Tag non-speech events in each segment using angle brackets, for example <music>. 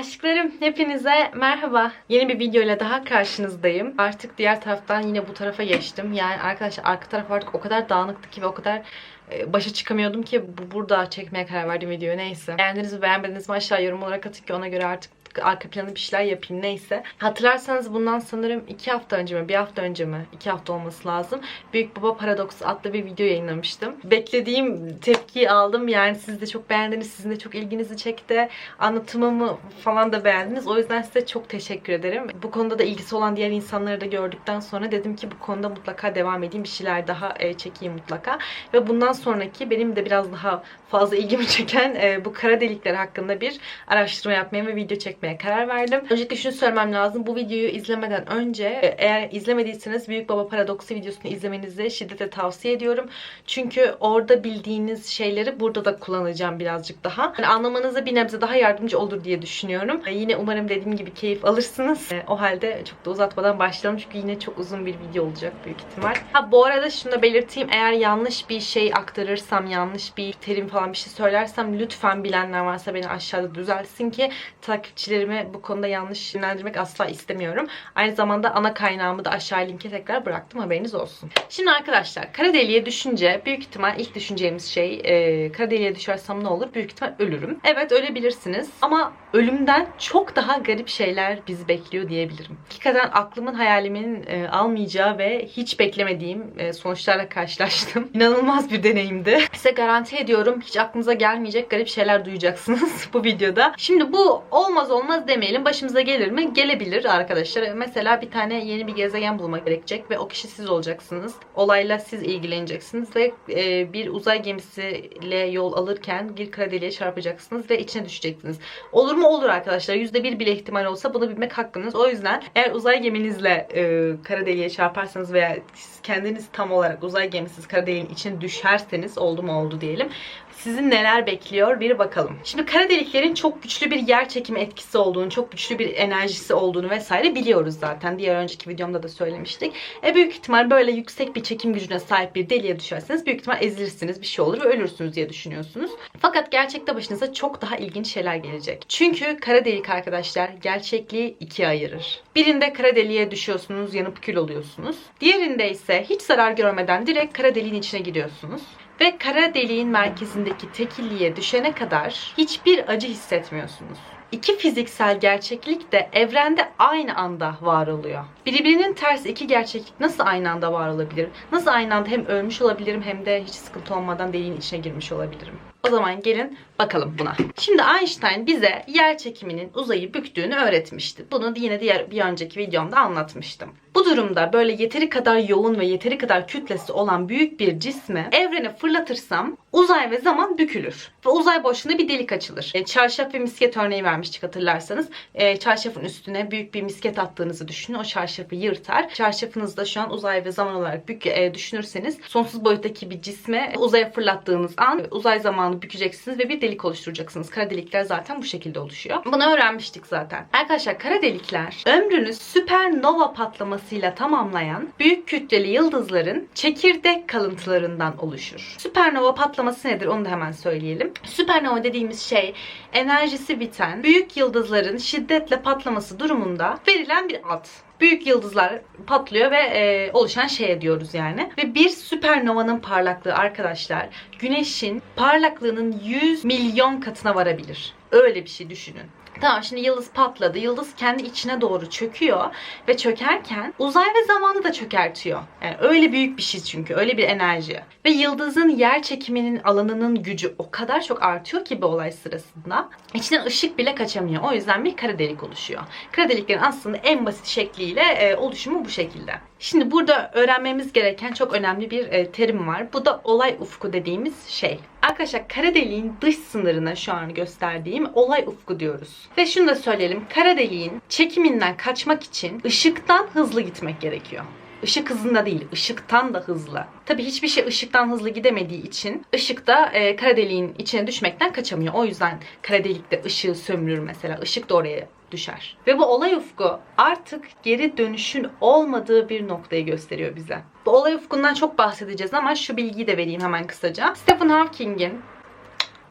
Aşklarım hepinize merhaba. Yeni bir video ile daha karşınızdayım. Artık diğer taraftan yine bu tarafa geçtim. Yani arkadaşlar arka taraf artık o kadar dağınıktı ki ve o kadar e, başa çıkamıyordum ki bu burada çekmeye karar verdim videoyu neyse. Beğendiniz mi beğenmediniz mi aşağı yorum olarak atın ki ona göre artık arka planı bir şeyler yapayım neyse. Hatırlarsanız bundan sanırım iki hafta önce mi bir hafta önce mi iki hafta olması lazım. Büyük Baba Paradoks adlı bir video yayınlamıştım. Beklediğim tepkiyi aldım yani siz de çok beğendiniz sizin de çok ilginizi çekti. Anlatımımı falan da beğendiniz. O yüzden size çok teşekkür ederim. Bu konuda da ilgisi olan diğer insanları da gördükten sonra dedim ki bu konuda mutlaka devam edeyim. Bir şeyler daha e, çekeyim mutlaka. Ve bundan sonraki benim de biraz daha fazla ilgimi <laughs> çeken e, bu kara delikler hakkında bir araştırma yapmaya ve video çekmeye karar verdim. Öncelikle şunu söylemem lazım. Bu videoyu izlemeden önce e, eğer izlemediyseniz Büyük Baba Paradoksu videosunu izlemenizi şiddetle tavsiye ediyorum. Çünkü orada bildiğiniz şeyleri burada da kullanacağım birazcık daha. Yani anlamanıza bir nebze daha yardımcı olur diye düşünüyorum. E, yine umarım dediğim gibi keyif alırsınız. E, o halde çok da uzatmadan başlayalım. Çünkü yine çok uzun bir video olacak büyük ihtimal. Ha bu arada şunu da belirteyim. Eğer yanlış bir şey aktarırsam, yanlış bir terim falan bir şey söylersem lütfen bilenler varsa beni aşağıda düzelsin ki takipçilerimi bu konuda yanlış yönlendirmek asla istemiyorum. Aynı zamanda ana kaynağımı da aşağı linke tekrar bıraktım haberiniz olsun. Şimdi arkadaşlar kara deliğe düşünce büyük ihtimal ilk düşüneceğimiz şey e, kara deliğe düşersem ne olur? Büyük ihtimal ölürüm. Evet ölebilirsiniz ama ölümden çok daha garip şeyler bizi bekliyor diyebilirim. Hakikaten aklımın hayalimin e, almayacağı ve hiç beklemediğim e, sonuçlarla karşılaştım. <laughs> İnanılmaz bir deneyimdi. Size garanti ediyorum hiç aklınıza gelmeyecek garip şeyler duyacaksınız <laughs> bu videoda. Şimdi bu olmaz olmaz demeyelim. Başımıza gelir mi? Gelebilir arkadaşlar. Mesela bir tane yeni bir gezegen bulmak gerekecek ve o kişi siz olacaksınız. Olayla siz ilgileneceksiniz ve e, bir uzay gemisiyle yol alırken bir kara deliğe çarpacaksınız ve içine düşeceksiniz. Olur mu? Olur arkadaşlar. %1 bile ihtimal olsa bunu bilmek hakkınız. O yüzden eğer uzay geminizle e, kara deliğe çarparsanız veya siz kendiniz tam olarak uzay gemisiz kara deliğin içine düşerseniz oldu mu oldu diyelim. Sizin neler bekliyor bir bakalım. Şimdi kara deliklerin çok güçlü bir yer çekimi etkisi olduğunu, çok güçlü bir enerjisi olduğunu vesaire biliyoruz zaten. Diğer önceki videomda da söylemiştik. E büyük ihtimal böyle yüksek bir çekim gücüne sahip bir deliğe düşerseniz büyük ihtimal ezilirsiniz, bir şey olur ve ölürsünüz diye düşünüyorsunuz. Fakat gerçekte başınıza çok daha ilginç şeyler gelecek. Çünkü kara delik arkadaşlar gerçekliği ikiye ayırır. Birinde kara deliğe düşüyorsunuz, yanıp kül oluyorsunuz. Diğerinde ise hiç zarar görmeden direkt kara deliğin içine giriyorsunuz. Ve kara deliğin merkezindeki tekilliğe düşene kadar hiçbir acı hissetmiyorsunuz. İki fiziksel gerçeklik de evrende aynı anda var oluyor. Birbirinin ters iki gerçeklik nasıl aynı anda var olabilir? Nasıl aynı anda hem ölmüş olabilirim hem de hiç sıkıntı olmadan deliğin içine girmiş olabilirim? O zaman gelin bakalım buna. Şimdi Einstein bize yer çekiminin uzayı büktüğünü öğretmişti. Bunu yine diğer bir önceki videomda anlatmıştım. Bu durumda böyle yeteri kadar yoğun ve yeteri kadar kütlesi olan büyük bir cismi evrene fırlatırsam uzay ve zaman bükülür. Ve uzay boşluğunda bir delik açılır. E, çarşaf ve misket örneği vermiştik hatırlarsanız. E, çarşafın üstüne büyük bir misket attığınızı düşünün. O çarşafı yırtar. Çarşafınızda şu an uzay ve zaman olarak bük e, düşünürseniz sonsuz boyuttaki bir cisme uzaya fırlattığınız an uzay zamanı bükeceksiniz ve bir delik oluşturacaksınız. Kara delikler zaten bu şekilde oluşuyor. Bunu öğrenmiştik zaten. Arkadaşlar kara delikler ömrünü süpernova patlamasıyla tamamlayan büyük kütleli yıldızların çekirdek kalıntılarından oluşur. Süpernova patlaması nedir onu da hemen söyleyelim. Süpernova dediğimiz şey enerjisi biten büyük yıldızların şiddetle patlaması durumunda verilen bir ad büyük yıldızlar patlıyor ve e, oluşan şeye diyoruz yani. Ve bir süpernovanın parlaklığı arkadaşlar güneşin parlaklığının 100 milyon katına varabilir. Öyle bir şey düşünün. Tamam şimdi yıldız patladı. Yıldız kendi içine doğru çöküyor ve çökerken uzay ve zamanı da çökertiyor. Yani öyle büyük bir şey çünkü. Öyle bir enerji. Ve yıldızın yer çekiminin alanının gücü o kadar çok artıyor ki bu olay sırasında. içinden ışık bile kaçamıyor. O yüzden bir kara delik oluşuyor. Kara deliklerin aslında en basit şekliyle e, oluşumu bu şekilde. Şimdi burada öğrenmemiz gereken çok önemli bir e, terim var. Bu da olay ufku dediğimiz şey. Arkadaşlar kara deliğin dış sınırına şu an gösterdiğim olay ufku diyoruz. Ve şunu da söyleyelim. Kara deliğin çekiminden kaçmak için ışıktan hızlı gitmek gerekiyor. Işık hızında değil, ışıktan da hızlı. Tabii hiçbir şey ışıktan hızlı gidemediği için ışık da e, kara deliğin içine düşmekten kaçamıyor. O yüzden kara delikte ışığı sömürür mesela. Işık da oraya düşer. Ve bu olay ufku artık geri dönüşün olmadığı bir noktayı gösteriyor bize. Bu olay ufkundan çok bahsedeceğiz ama şu bilgiyi de vereyim hemen kısaca. Stephen Hawking'in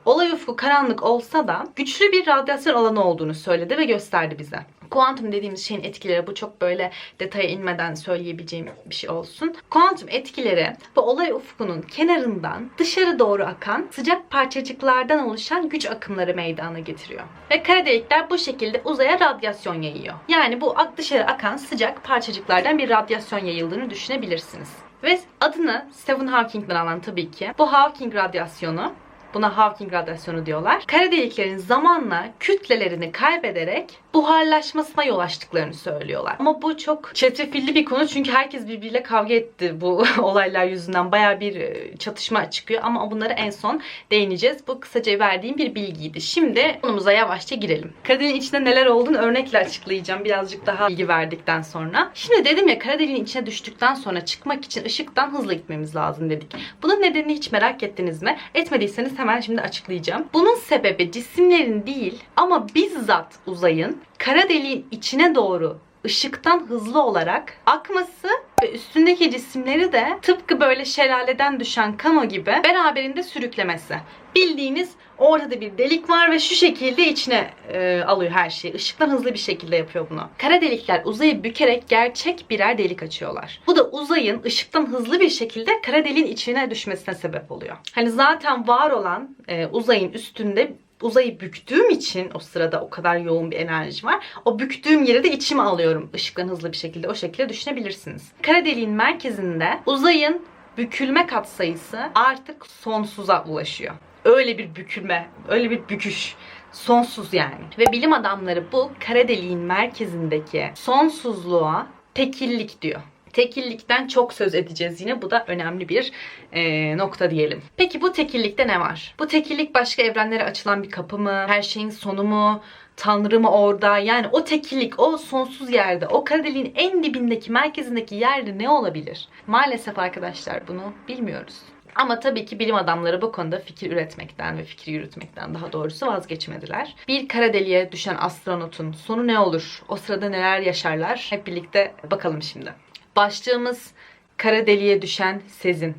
olay ufku karanlık olsa da güçlü bir radyasyon alanı olduğunu söyledi ve gösterdi bize. Kuantum dediğimiz şeyin etkileri bu çok böyle detaya inmeden söyleyebileceğim bir şey olsun. Kuantum etkileri bu olay ufkunun kenarından dışarı doğru akan sıcak parçacıklardan oluşan güç akımları meydana getiriyor. Ve kara delikler bu şekilde uzaya radyasyon yayıyor. Yani bu dışarı akan sıcak parçacıklardan bir radyasyon yayıldığını düşünebilirsiniz. Ve adını Stephen Hawking'den alan tabii ki. Bu Hawking radyasyonu Buna Hawking radyasyonu diyorlar. Kara deliklerin zamanla kütlelerini kaybederek buharlaşmasına yol açtıklarını söylüyorlar. Ama bu çok çetrefilli bir konu çünkü herkes birbiriyle kavga etti bu <laughs> olaylar yüzünden. Baya bir e, çatışma çıkıyor ama bunları en son değineceğiz. Bu kısaca verdiğim bir bilgiydi. Şimdi konumuza yavaşça girelim. Kara deliğin içinde neler olduğunu örnekle açıklayacağım birazcık daha bilgi verdikten sonra. Şimdi dedim ya kara deliğin içine düştükten sonra çıkmak için ışıktan hızlı gitmemiz lazım dedik. Bunun nedenini hiç merak ettiniz mi? Etmediyseniz hemen şimdi açıklayacağım. Bunun sebebi cisimlerin değil ama bizzat uzayın kara deliğin içine doğru ışıktan hızlı olarak akması ve üstündeki cisimleri de tıpkı böyle şelaleden düşen kano gibi beraberinde sürüklemesi. Bildiğiniz ortada bir delik var ve şu şekilde içine e, alıyor her şeyi. Işıktan hızlı bir şekilde yapıyor bunu. Kara delikler uzayı bükerek gerçek birer delik açıyorlar. Bu da uzayın ışıktan hızlı bir şekilde kara deliğin içine düşmesine sebep oluyor. Hani zaten var olan e, uzayın üstünde uzayı büktüğüm için o sırada o kadar yoğun bir enerji var. O büktüğüm yere de içime alıyorum ışıktan hızlı bir şekilde. O şekilde düşünebilirsiniz. Kara deliğin merkezinde uzayın bükülme katsayısı artık sonsuza ulaşıyor. Öyle bir bükülme, öyle bir büküş. Sonsuz yani. Ve bilim adamları bu kara deliğin merkezindeki sonsuzluğa tekillik diyor. Tekillikten çok söz edeceğiz yine. Bu da önemli bir e, nokta diyelim. Peki bu tekillikte ne var? Bu tekillik başka evrenlere açılan bir kapı mı? Her şeyin sonu mu? Tanrı mı orada? Yani o tekillik, o sonsuz yerde, o kara deliğin en dibindeki, merkezindeki yerde ne olabilir? Maalesef arkadaşlar bunu bilmiyoruz. Ama tabii ki bilim adamları bu konuda fikir üretmekten ve fikir yürütmekten daha doğrusu vazgeçmediler. Bir kara deliğe düşen astronotun sonu ne olur? O sırada neler yaşarlar? Hep birlikte bakalım şimdi. Başlığımız kara deliğe düşen Sezin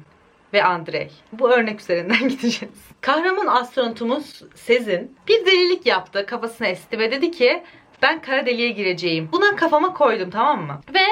ve Andrei. Bu örnek üzerinden <laughs> gideceğiz. Kahraman astronotumuz Sezin bir delilik yaptı, kafasına esti ve dedi ki ben kara deliğe gireceğim. Buna kafama koydum tamam mı? Ve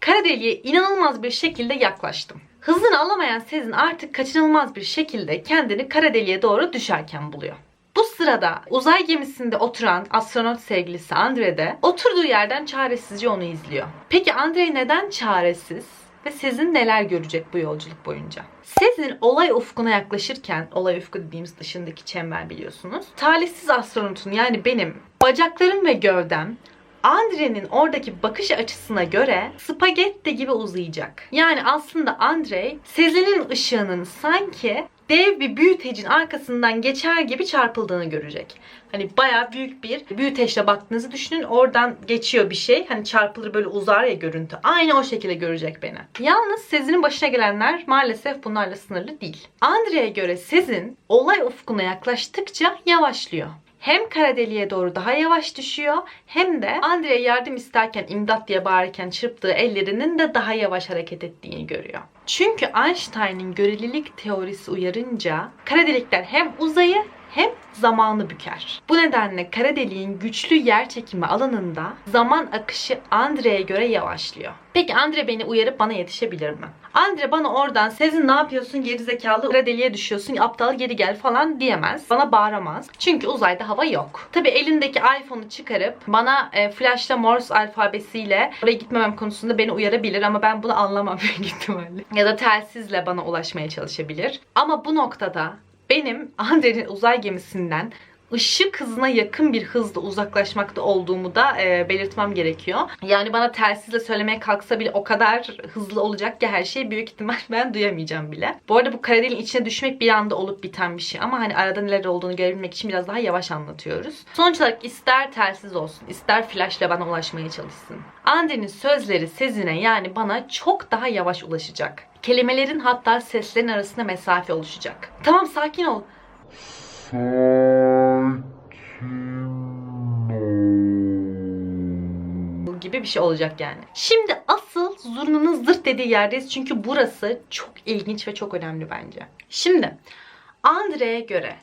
kara deliğe inanılmaz bir şekilde yaklaştım. Hızını alamayan Sezin artık kaçınılmaz bir şekilde kendini kara deliğe doğru düşerken buluyor. Bu sırada uzay gemisinde oturan astronot sevgilisi Andre de oturduğu yerden çaresizce onu izliyor. Peki Andre neden çaresiz? Ve Sezin neler görecek bu yolculuk boyunca? Sezin olay ufkuna yaklaşırken, olay ufku dediğimiz dışındaki çember biliyorsunuz. Talihsiz astronotun yani benim bacaklarım ve gövdem Andre'nin oradaki bakış açısına göre spagetti gibi uzayacak. Yani aslında Andre Sezin'in ışığının sanki dev bir büyütecin arkasından geçer gibi çarpıldığını görecek. Hani baya büyük bir büyüteçle baktığınızı düşünün. Oradan geçiyor bir şey. Hani çarpılır böyle uzar ya görüntü. Aynı o şekilde görecek beni. Yalnız Sezin'in başına gelenler maalesef bunlarla sınırlı değil. Andre'ye göre Sezin olay ufkuna yaklaştıkça yavaşlıyor hem kara deliğe doğru daha yavaş düşüyor hem de Andre'ye yardım isterken imdat diye bağırırken çırptığı ellerinin de daha yavaş hareket ettiğini görüyor. Çünkü Einstein'ın görelilik teorisi uyarınca kara delikler hem uzayı hem zamanı büker. Bu nedenle kara deliğin güçlü yer çekimi alanında zaman akışı Andre'ye göre yavaşlıyor. Peki Andre beni uyarıp bana yetişebilir mi? Andre bana oradan Sezin ne yapıyorsun geri zekalı kara deliğe düşüyorsun aptal geri gel falan diyemez. Bana bağıramaz. Çünkü uzayda hava yok. Tabi elindeki iPhone'u çıkarıp bana e, flashla Morse alfabesiyle oraya gitmemem konusunda beni uyarabilir ama ben bunu anlamam büyük ihtimalle. Ya da telsizle bana ulaşmaya çalışabilir. Ama bu noktada benim Andre'nin uzay gemisinden ışık hızına yakın bir hızla uzaklaşmakta olduğumu da e, belirtmem gerekiyor. Yani bana telsizle söylemeye kalksa bile o kadar hızlı olacak ki her şey büyük ihtimal <laughs> ben duyamayacağım bile. Bu arada bu kara deliğin içine düşmek bir anda olup biten bir şey ama hani arada neler olduğunu görebilmek için biraz daha yavaş anlatıyoruz. Sonuç olarak ister telsiz olsun, ister flashla bana ulaşmaya çalışsın. Ande'nin sözleri Sezin'e yani bana çok daha yavaş ulaşacak. Kelimelerin hatta seslerin arasında mesafe oluşacak. Tamam sakin ol. gibi bir şey olacak yani. Şimdi asıl zurnanın zırt dediği yerdeyiz çünkü burası çok ilginç ve çok önemli bence. Şimdi Andre'ye göre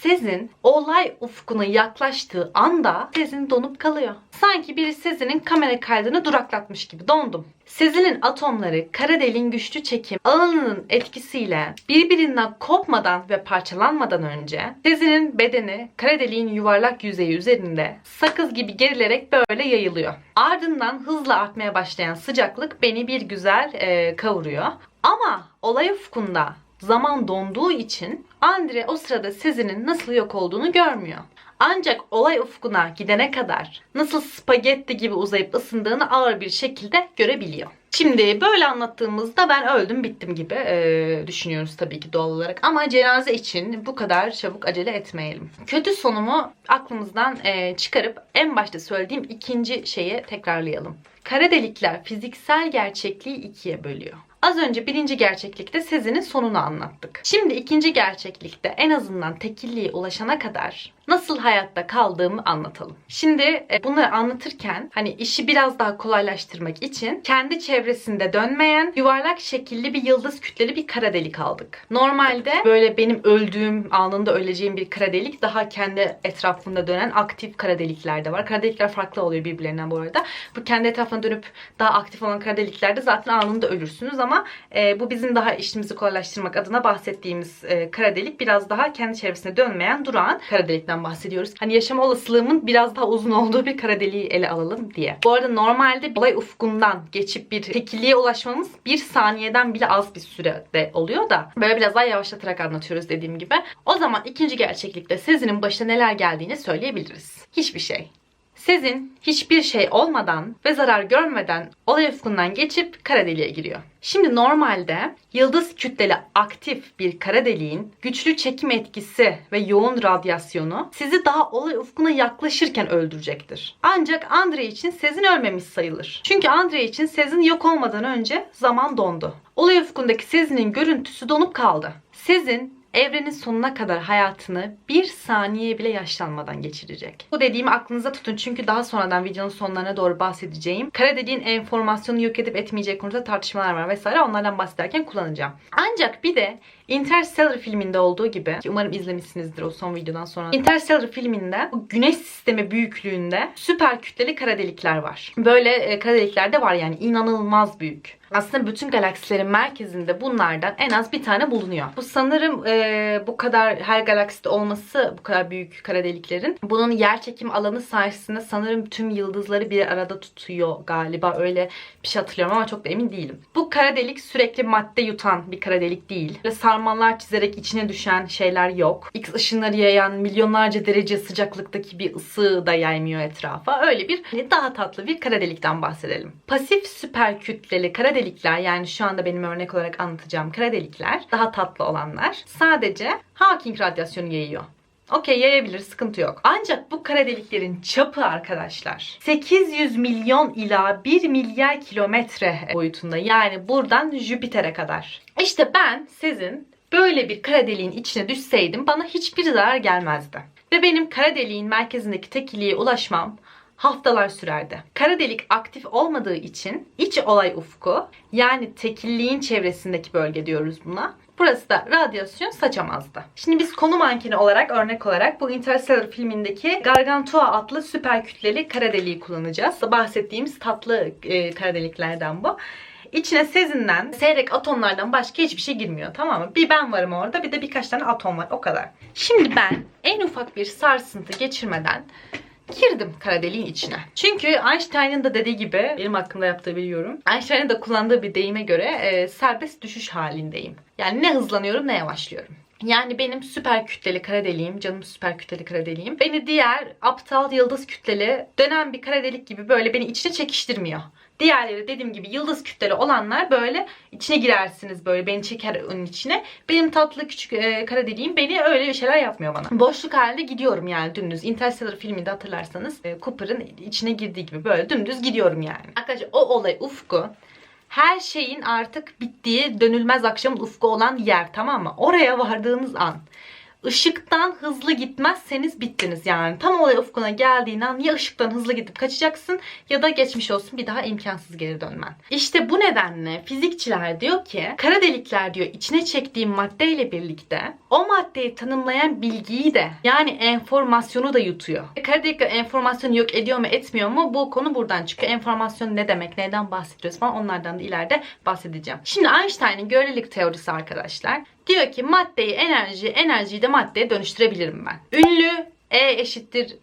Sezin olay ufkuna yaklaştığı anda Sezin donup kalıyor. Sanki biri Sezin'in kamera kaydını duraklatmış gibi dondum. Sezin'in atomları kara deliğin güçlü çekim alanının etkisiyle birbirinden kopmadan ve parçalanmadan önce Sezin'in bedeni kara deliğin yuvarlak yüzeyi üzerinde sakız gibi gerilerek böyle yayılıyor. Ardından hızla artmaya başlayan sıcaklık beni bir güzel e, kavuruyor. Ama olay ufkunda zaman donduğu için Andre o sırada Sezin'in nasıl yok olduğunu görmüyor. Ancak olay ufkuna gidene kadar nasıl spagetti gibi uzayıp ısındığını ağır bir şekilde görebiliyor. Şimdi böyle anlattığımızda ben öldüm bittim gibi e, düşünüyoruz tabii ki doğal olarak. Ama cenaze için bu kadar çabuk acele etmeyelim. Kötü sonumu aklımızdan e, çıkarıp en başta söylediğim ikinci şeye tekrarlayalım. Kara delikler fiziksel gerçekliği ikiye bölüyor. Az önce birinci gerçeklikte Sezin'in sonunu anlattık. Şimdi ikinci gerçeklikte en azından tekilliğe ulaşana kadar nasıl hayatta kaldığımı anlatalım. Şimdi e, bunları anlatırken hani işi biraz daha kolaylaştırmak için kendi çevresinde dönmeyen yuvarlak şekilli bir yıldız kütleli bir kara delik aldık. Normalde böyle benim öldüğüm anında öleceğim bir kara delik daha kendi etrafında dönen aktif kara delikler de var. Kara delikler farklı oluyor birbirlerinden bu arada. Bu kendi etrafına dönüp daha aktif olan kara deliklerde zaten anında ölürsünüz ama e, bu bizim daha işimizi kolaylaştırmak adına bahsettiğimiz e, kara delik biraz daha kendi çevresine dönmeyen durağan kara delikten bahsediyoruz. Hani yaşama olasılığımın biraz daha uzun olduğu bir kara deliği ele alalım diye. Bu arada normalde olay ufkundan geçip bir tekilliğe ulaşmamız bir saniyeden bile az bir sürede oluyor da böyle biraz daha yavaşlatarak anlatıyoruz dediğim gibi. O zaman ikinci gerçeklikte Sezin'in başına neler geldiğini söyleyebiliriz. Hiçbir şey. Sezin hiçbir şey olmadan ve zarar görmeden olay ufkundan geçip kara deliğe giriyor. Şimdi normalde yıldız kütleli aktif bir kara deliğin güçlü çekim etkisi ve yoğun radyasyonu sizi daha olay ufkuna yaklaşırken öldürecektir. Ancak Andre için Sezin ölmemiş sayılır. Çünkü Andre için Sezin yok olmadan önce zaman dondu. Olay ufkundaki Sezin'in görüntüsü donup kaldı. Sezin evrenin sonuna kadar hayatını bir saniye bile yaşlanmadan geçirecek. Bu dediğimi aklınıza tutun çünkü daha sonradan videonun sonlarına doğru bahsedeceğim. Kara dediğin enformasyonu yok edip etmeyecek konusunda tartışmalar var vesaire onlardan bahsederken kullanacağım. Ancak bir de Interstellar filminde olduğu gibi ki umarım izlemişsinizdir o son videodan sonra. Interstellar filminde bu güneş sistemi büyüklüğünde süper kütleli kara delikler var. Böyle e, kara delikler de var yani inanılmaz büyük. Aslında bütün galaksilerin merkezinde bunlardan en az bir tane bulunuyor. Bu sanırım e, bu kadar her galakside olması bu kadar büyük kara deliklerin bunun yer çekim alanı sayesinde sanırım tüm yıldızları bir arada tutuyor galiba öyle bir şey hatırlıyorum ama çok da emin değilim. Bu kara delik sürekli madde yutan bir kara delik değil. Böyle sarmallar çizerek içine düşen şeyler yok. X ışınları yayan milyonlarca derece sıcaklıktaki bir ısı da yaymıyor etrafa. Öyle bir hani daha tatlı bir kara delikten bahsedelim. Pasif süper kütleli kara delikler yani şu anda benim örnek olarak anlatacağım kara delikler daha tatlı olanlar sadece Hawking radyasyonu yayıyor. Okey yayabilir sıkıntı yok. Ancak bu kara deliklerin çapı arkadaşlar 800 milyon ila 1 milyar kilometre boyutunda. Yani buradan Jüpiter'e kadar. İşte ben sizin böyle bir kara deliğin içine düşseydim bana hiçbir zarar gelmezdi. Ve benim kara deliğin merkezindeki tekiliğe ulaşmam haftalar sürerdi. Kara delik aktif olmadığı için iç olay ufku yani tekilliğin çevresindeki bölge diyoruz buna. Burası da radyasyon saçamazdı. Şimdi biz konu mankeni olarak örnek olarak bu Interstellar filmindeki Gargantua adlı süper kütleli kara deliği kullanacağız. Bahsettiğimiz tatlı e, kara deliklerden bu. İçine sezinden, seyrek atomlardan başka hiçbir şey girmiyor tamam mı? Bir ben varım orada bir de birkaç tane atom var o kadar. Şimdi ben en ufak bir sarsıntı geçirmeden girdim kara deliğin içine. Çünkü Einstein'ın da dediği gibi benim hakkında yaptığı biliyorum. Einstein'ın da kullandığı bir deyime göre e, serbest düşüş halindeyim. Yani ne hızlanıyorum ne yavaşlıyorum. Yani benim süper kütleli kara deliğim, canım süper kütleli kara deliğim. Beni diğer aptal yıldız kütleli dönen bir kara delik gibi böyle beni içine çekiştirmiyor. Diğerleri dediğim gibi yıldız kütleli olanlar böyle içine girersiniz böyle beni çeker onun içine. Benim tatlı küçük e, kara deliğim beni öyle bir şeyler yapmıyor bana. Boşluk halinde gidiyorum yani dümdüz. Interstellar filminde hatırlarsanız e, Cooper'ın içine girdiği gibi böyle dümdüz gidiyorum yani. Arkadaşlar o olay ufku her şeyin artık bittiği dönülmez akşamın ufku olan yer tamam mı? Oraya vardığınız an Işıktan hızlı gitmezseniz bittiniz yani. Tam olay ufkuna geldiğin an ya ışıktan hızlı gidip kaçacaksın ya da geçmiş olsun bir daha imkansız geri dönmen. İşte bu nedenle fizikçiler diyor ki kara delikler diyor içine çektiğim maddeyle birlikte o maddeyi tanımlayan bilgiyi de yani enformasyonu da yutuyor. Kara delikler enformasyonu yok ediyor mu etmiyor mu bu konu buradan çıkıyor. Enformasyon ne demek neyden bahsediyoruz falan onlardan da ileride bahsedeceğim. Şimdi Einstein'ın görelilik teorisi arkadaşlar diyor ki maddeyi enerji enerjiyi de maddeye dönüştürebilirim ben. Ünlü E eşittir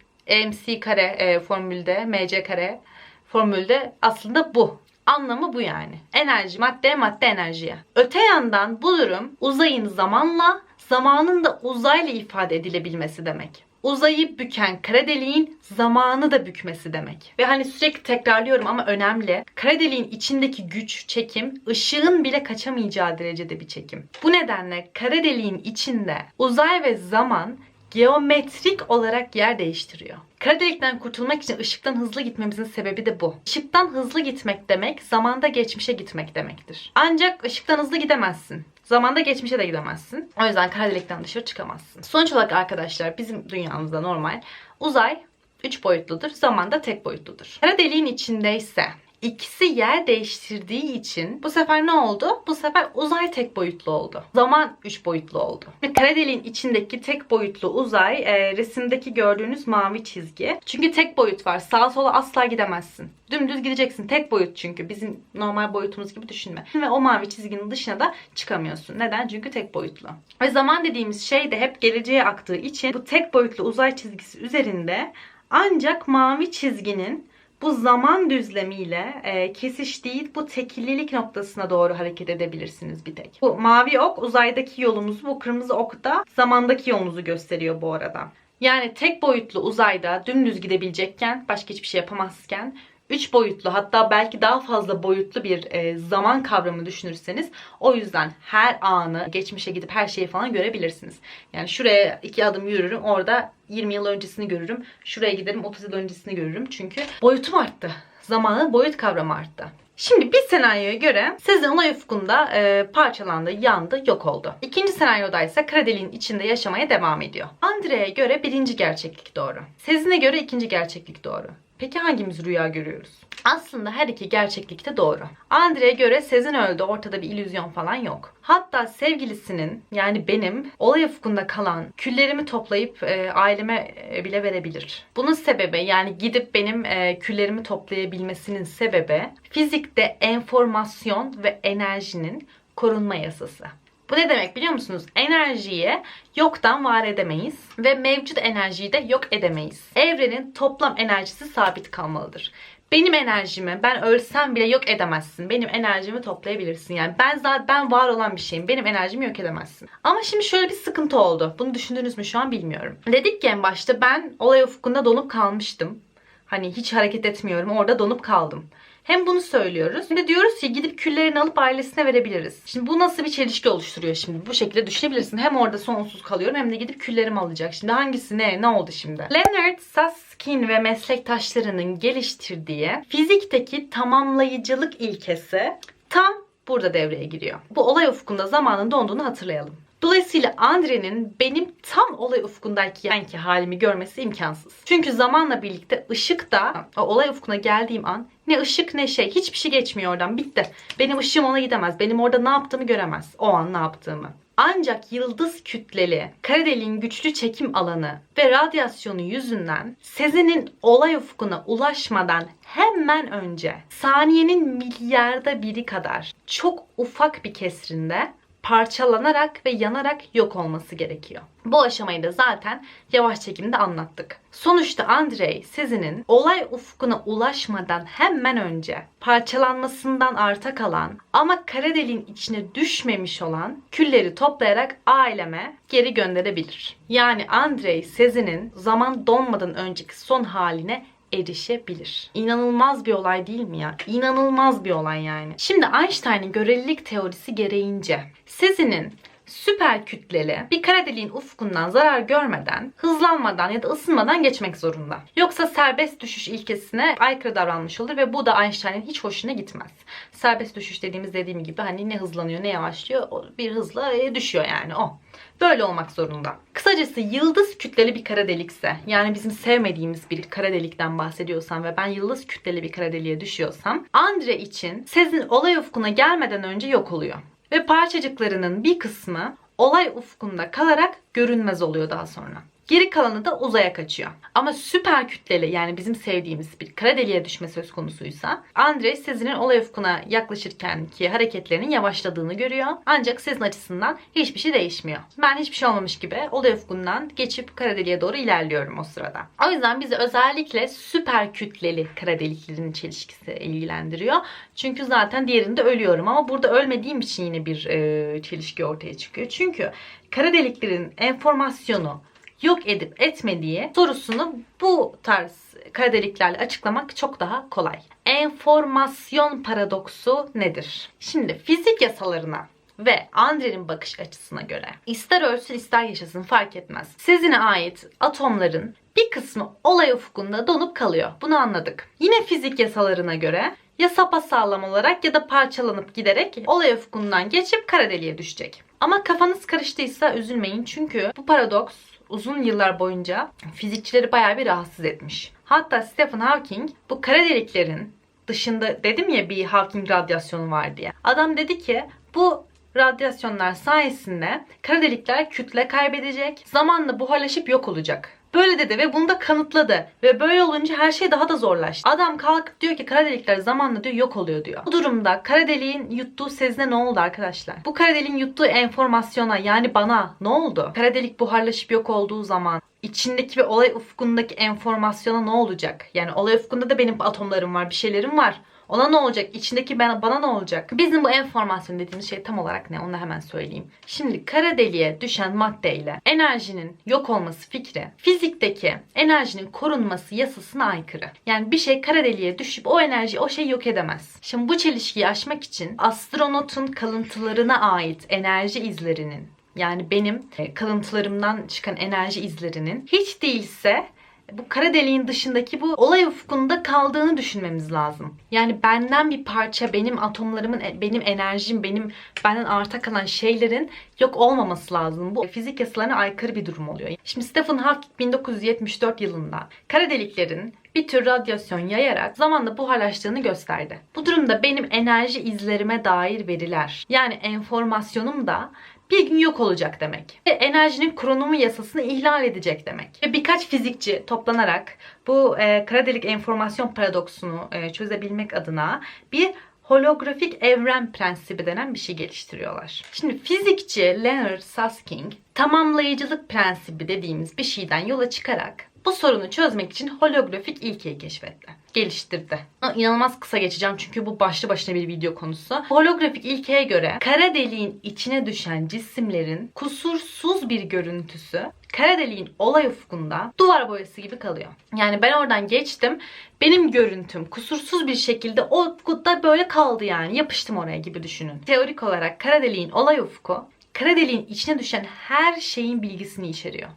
mc kare e, formülde mc kare formülde aslında bu. Anlamı bu yani. Enerji madde madde enerjiye. Öte yandan bu durum uzayın zamanla zamanın da uzayla ifade edilebilmesi demek. Uzayı büken kara deliğin zamanı da bükmesi demek. Ve hani sürekli tekrarlıyorum ama önemli. Kara deliğin içindeki güç, çekim, ışığın bile kaçamayacağı derecede bir çekim. Bu nedenle kara deliğin içinde uzay ve zaman geometrik olarak yer değiştiriyor. Kara delikten kurtulmak için ışıktan hızlı gitmemizin sebebi de bu. Işıktan hızlı gitmek demek zamanda geçmişe gitmek demektir. Ancak ışıktan hızlı gidemezsin. Zamanda geçmişe de gidemezsin. O yüzden kara delikten dışarı çıkamazsın. Sonuç olarak arkadaşlar bizim dünyamızda normal uzay 3 boyutludur, zaman da tek boyutludur. Kara deliğin içindeyse İkisi yer değiştirdiği için bu sefer ne oldu? Bu sefer uzay tek boyutlu oldu. Zaman üç boyutlu oldu. Kara deliğin içindeki tek boyutlu uzay e, resimdeki gördüğünüz mavi çizgi. Çünkü tek boyut var. Sağa sola asla gidemezsin. Dümdüz gideceksin. Tek boyut çünkü. Bizim normal boyutumuz gibi düşünme. Ve o mavi çizginin dışına da çıkamıyorsun. Neden? Çünkü tek boyutlu. Ve zaman dediğimiz şey de hep geleceğe aktığı için bu tek boyutlu uzay çizgisi üzerinde ancak mavi çizginin bu zaman düzlemiyle e, kesiştiği bu tekillilik noktasına doğru hareket edebilirsiniz bir tek. Bu mavi ok uzaydaki yolumuzu, bu kırmızı ok da zamandaki yolunuzu gösteriyor bu arada. Yani tek boyutlu uzayda dümdüz gidebilecekken, başka hiçbir şey yapamazken 3 boyutlu hatta belki daha fazla boyutlu bir e, zaman kavramı düşünürseniz o yüzden her anı geçmişe gidip her şeyi falan görebilirsiniz. Yani şuraya iki adım yürürüm orada 20 yıl öncesini görürüm. Şuraya giderim 30 yıl öncesini görürüm. Çünkü boyutum arttı. Zamanın boyut kavramı arttı. Şimdi bir senaryoya göre Sezin olay ufkunda e, parçalandı, yandı, yok oldu. İkinci senaryoda ise kara deliğin içinde yaşamaya devam ediyor. Andrea'ya göre birinci gerçeklik doğru. Sezin'e göre ikinci gerçeklik doğru. Peki hangimiz rüya görüyoruz? Aslında her iki gerçeklikte doğru. Andre'ye göre Sezin öldü, ortada bir illüzyon falan yok. Hatta sevgilisinin yani benim olay ufkunda kalan küllerimi toplayıp e, aileme e, bile verebilir. Bunun sebebi yani gidip benim e, küllerimi toplayabilmesinin sebebi fizikte enformasyon ve enerjinin korunma yasası. Bu ne demek biliyor musunuz? Enerjiyi yoktan var edemeyiz ve mevcut enerjiyi de yok edemeyiz. Evrenin toplam enerjisi sabit kalmalıdır. Benim enerjimi ben ölsem bile yok edemezsin. Benim enerjimi toplayabilirsin. Yani ben zaten ben var olan bir şeyim. Benim enerjimi yok edemezsin. Ama şimdi şöyle bir sıkıntı oldu. Bunu düşündünüz mü şu an bilmiyorum. Dedik ki en başta ben olay ufkunda donup kalmıştım. Hani hiç hareket etmiyorum. Orada donup kaldım. Hem bunu söylüyoruz hem de diyoruz ki gidip küllerini alıp ailesine verebiliriz. Şimdi bu nasıl bir çelişki oluşturuyor şimdi? Bu şekilde düşünebilirsin. Hem orada sonsuz kalıyorum hem de gidip küllerimi alacak. Şimdi hangisi ne? Ne oldu şimdi? Leonard Susskind ve meslektaşlarının geliştirdiği fizikteki tamamlayıcılık ilkesi tam burada devreye giriyor. Bu olay ufkunda zamanın donduğunu hatırlayalım. Dolayısıyla Andre'nin benim tam olay ufkundaki yanki halimi görmesi imkansız. Çünkü zamanla birlikte ışık da o olay ufkuna geldiğim an ne ışık ne şey hiçbir şey geçmiyor oradan bitti. Benim ışığım ona gidemez. Benim orada ne yaptığımı göremez. O an ne yaptığımı. Ancak yıldız kütleli, kara güçlü çekim alanı ve radyasyonu yüzünden Sezen'in olay ufkuna ulaşmadan hemen önce saniyenin milyarda biri kadar çok ufak bir kesrinde parçalanarak ve yanarak yok olması gerekiyor. Bu aşamayı da zaten yavaş çekimde anlattık. Sonuçta Andrei Sezin'in olay ufkuna ulaşmadan hemen önce parçalanmasından arta kalan ama kara içine düşmemiş olan külleri toplayarak aileme geri gönderebilir. Yani Andrei Sezin'in zaman donmadan önceki son haline erişebilir. İnanılmaz bir olay değil mi ya? İnanılmaz bir olay yani. Şimdi Einstein'ın görelilik teorisi gereğince Sezin'in süper kütleli bir kara deliğin ufkundan zarar görmeden, hızlanmadan ya da ısınmadan geçmek zorunda. Yoksa serbest düşüş ilkesine aykırı davranmış olur ve bu da Einstein'ın hiç hoşuna gitmez. Serbest düşüş dediğimiz dediğim gibi hani ne hızlanıyor ne yavaşlıyor bir hızla e, düşüyor yani o. Böyle olmak zorunda. Kısacası yıldız kütleli bir kara delikse yani bizim sevmediğimiz bir kara delikten bahsediyorsam ve ben yıldız kütleli bir kara deliğe düşüyorsam Andre için Sezin olay ufkuna gelmeden önce yok oluyor. Ve parçacıklarının bir kısmı olay ufkunda kalarak görünmez oluyor daha sonra. Geri kalanı da uzaya kaçıyor. Ama süper kütleli yani bizim sevdiğimiz bir kara deliğe düşme söz konusuysa Andre Sezin'in olay ufkuna yaklaşırken ki hareketlerinin yavaşladığını görüyor. Ancak Sezin açısından hiçbir şey değişmiyor. Ben hiçbir şey olmamış gibi olay ufkundan geçip kara deliğe doğru ilerliyorum o sırada. O yüzden bizi özellikle süper kütleli kara deliklerin çelişkisi ilgilendiriyor. Çünkü zaten diğerinde ölüyorum ama burada ölmediğim için yine bir e, çelişki ortaya çıkıyor. Çünkü kara deliklerin enformasyonu yok edip etmediği sorusunu bu tarz kara deliklerle açıklamak çok daha kolay. Enformasyon paradoksu nedir? Şimdi fizik yasalarına ve Andre'nin bakış açısına göre ister ölsün ister yaşasın fark etmez. Sizine ait atomların bir kısmı olay ufkunda donup kalıyor. Bunu anladık. Yine fizik yasalarına göre ya sapasağlam olarak ya da parçalanıp giderek olay ufkundan geçip kara deliğe düşecek. Ama kafanız karıştıysa üzülmeyin çünkü bu paradoks uzun yıllar boyunca fizikçileri bayağı bir rahatsız etmiş. Hatta Stephen Hawking bu kara deliklerin dışında dedim ya bir Hawking radyasyonu var diye. Adam dedi ki bu radyasyonlar sayesinde kara delikler kütle kaybedecek, zamanla buharlaşıp yok olacak. Böyle dedi ve bunu da kanıtladı. Ve böyle olunca her şey daha da zorlaştı. Adam kalkıp diyor ki kara delikler zamanla diyor yok oluyor diyor. Bu durumda kara deliğin yuttuğu sezine ne oldu arkadaşlar? Bu kara deliğin yuttuğu enformasyona yani bana ne oldu? Kara delik buharlaşıp yok olduğu zaman içindeki ve olay ufkundaki enformasyona ne olacak? Yani olay ufkunda da benim atomlarım var, bir şeylerim var. Ona ne olacak? İçindeki ben, bana ne olacak? Bizim bu enformasyon dediğimiz şey tam olarak ne? Onu hemen söyleyeyim. Şimdi kara deliğe düşen maddeyle enerjinin yok olması fikri fizikteki enerjinin korunması yasasına aykırı. Yani bir şey kara deliğe düşüp o enerjiyi o şey yok edemez. Şimdi bu çelişkiyi aşmak için astronotun kalıntılarına ait enerji izlerinin yani benim e, kalıntılarımdan çıkan enerji izlerinin hiç değilse bu kara deliğin dışındaki bu olay ufkunda kaldığını düşünmemiz lazım. Yani benden bir parça, benim atomlarımın, benim enerjim, benim benden arta kalan şeylerin yok olmaması lazım. Bu fizik yasalarına aykırı bir durum oluyor. Şimdi Stephen Hawking 1974 yılında kara deliklerin bir tür radyasyon yayarak zamanla buharlaştığını gösterdi. Bu durumda benim enerji izlerime dair veriler yani enformasyonum da bir gün yok olacak demek. Ve enerjinin kronomu yasasını ihlal edecek demek. Ve birkaç fizikçi toplanarak bu e, kara delik enformasyon paradoksunu e, çözebilmek adına bir holografik evren prensibi denen bir şey geliştiriyorlar. Şimdi fizikçi Leonard Susskind tamamlayıcılık prensibi dediğimiz bir şeyden yola çıkarak bu sorunu çözmek için holografik ilkeyi keşfetti. Geliştirdi. İnanılmaz kısa geçeceğim çünkü bu başlı başına bir video konusu. Holografik ilkeye göre kara deliğin içine düşen cisimlerin kusursuz bir görüntüsü kara deliğin olay ufkunda duvar boyası gibi kalıyor. Yani ben oradan geçtim. Benim görüntüm kusursuz bir şekilde o ufkutta böyle kaldı yani. Yapıştım oraya gibi düşünün. Teorik olarak kara deliğin olay ufku kara deliğin içine düşen her şeyin bilgisini içeriyor.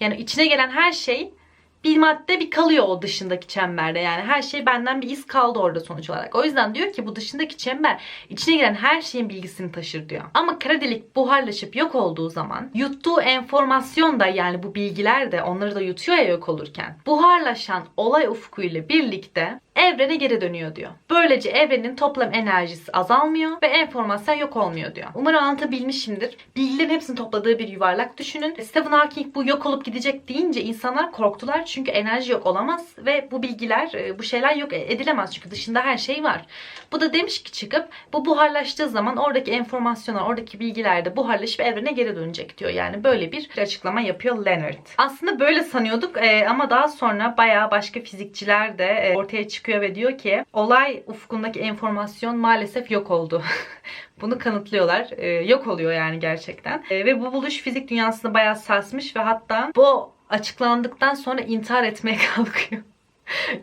Yani içine gelen her şey bir madde bir kalıyor o dışındaki çemberde. Yani her şey benden bir iz kaldı orada sonuç olarak. O yüzden diyor ki bu dışındaki çember içine giren her şeyin bilgisini taşır diyor. Ama kara delik buharlaşıp yok olduğu zaman yuttuğu enformasyon da yani bu bilgiler de onları da yutuyor ya yok olurken. Buharlaşan olay ufkuyla birlikte evrene geri dönüyor diyor. Böylece evrenin toplam enerjisi azalmıyor ve enformasyon yok olmuyor diyor. Umarım anlatabilmişimdir. Bilgilerin hepsini topladığı bir yuvarlak düşünün. Stephen Hawking bu yok olup gidecek deyince insanlar korktular çünkü enerji yok olamaz ve bu bilgiler, e, bu şeyler yok edilemez çünkü dışında her şey var. Bu da demiş ki çıkıp bu buharlaştığı zaman oradaki enformasyonlar, oradaki bilgiler de buharlaşıp evrene geri dönecek diyor. Yani böyle bir açıklama yapıyor Leonard. Aslında böyle sanıyorduk e, ama daha sonra bayağı başka fizikçiler de e, ortaya çıkıyor ve diyor ki olay ufkundaki enformasyon maalesef yok oldu. <laughs> Bunu kanıtlıyorlar. E, yok oluyor yani gerçekten. E, ve bu buluş fizik dünyasını bayağı sarsmış ve hatta bu açıklandıktan sonra intihar etmeye <laughs> kalkıyor.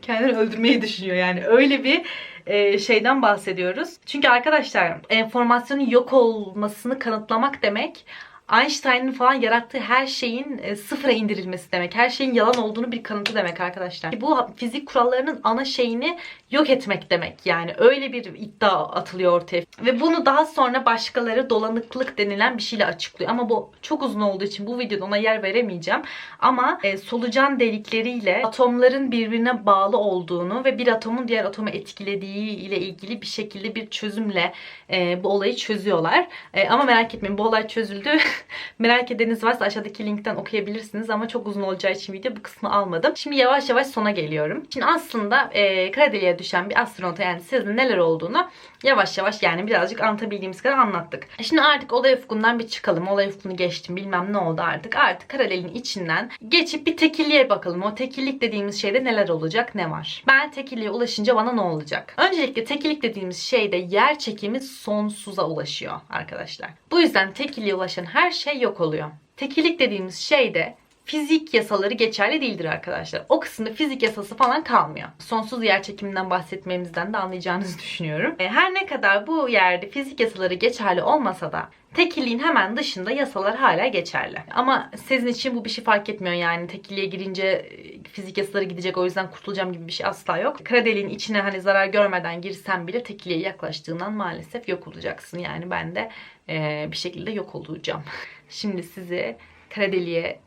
kendini öldürmeyi düşünüyor yani. Öyle bir e, şeyden bahsediyoruz. Çünkü arkadaşlar enformasyonun yok olmasını kanıtlamak demek Einstein'ın falan yarattığı her şeyin e, sıfıra indirilmesi demek. Her şeyin yalan olduğunu bir kanıtı demek arkadaşlar. Bu fizik kurallarının ana şeyini yok etmek demek. Yani öyle bir iddia atılıyor ortaya. Ve bunu daha sonra başkaları dolanıklık denilen bir şeyle açıklıyor. Ama bu çok uzun olduğu için bu videoda ona yer veremeyeceğim. Ama e, solucan delikleriyle atomların birbirine bağlı olduğunu ve bir atomun diğer atomu etkilediği ile ilgili bir şekilde bir çözümle e, bu olayı çözüyorlar. E, ama merak etmeyin bu olay çözüldü. <laughs> merak edeniz varsa aşağıdaki linkten okuyabilirsiniz ama çok uzun olacağı için video bu kısmı almadım. Şimdi yavaş yavaş sona geliyorum. Şimdi aslında e, kara deliğe düşen bir astronota yani sizin neler olduğunu yavaş yavaş yani birazcık anlatabildiğimiz kadar anlattık. E, Şimdi artık olay ufkundan bir çıkalım. Olay ufkunu geçtim bilmem ne oldu artık. Artık kara deliğin içinden geçip bir tekilliğe bakalım. O tekillik dediğimiz şeyde neler olacak ne var? Ben tekilliğe ulaşınca bana ne olacak? Öncelikle tekillik dediğimiz şeyde yer çekimi sonsuza ulaşıyor arkadaşlar. Bu yüzden tekilliğe ulaşan her şey yok oluyor. Tekillik dediğimiz şeyde fizik yasaları geçerli değildir arkadaşlar. O kısımda fizik yasası falan kalmıyor. Sonsuz yer çekiminden bahsetmemizden de anlayacağınızı düşünüyorum. E, Her ne kadar bu yerde fizik yasaları geçerli olmasa da tekilliğin hemen dışında yasalar hala geçerli. Ama sizin için bu bir şey fark etmiyor yani. Tekilliğe girince e, fizik yasaları gidecek o yüzden kurtulacağım gibi bir şey asla yok. Kara deliğin içine hani zarar görmeden girsen bile tekilliğe yaklaştığından maalesef yok olacaksın. Yani ben de e, bir şekilde yok olacağım. <laughs> Şimdi sizi kara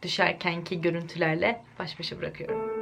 düşerkenki görüntülerle baş başa bırakıyorum.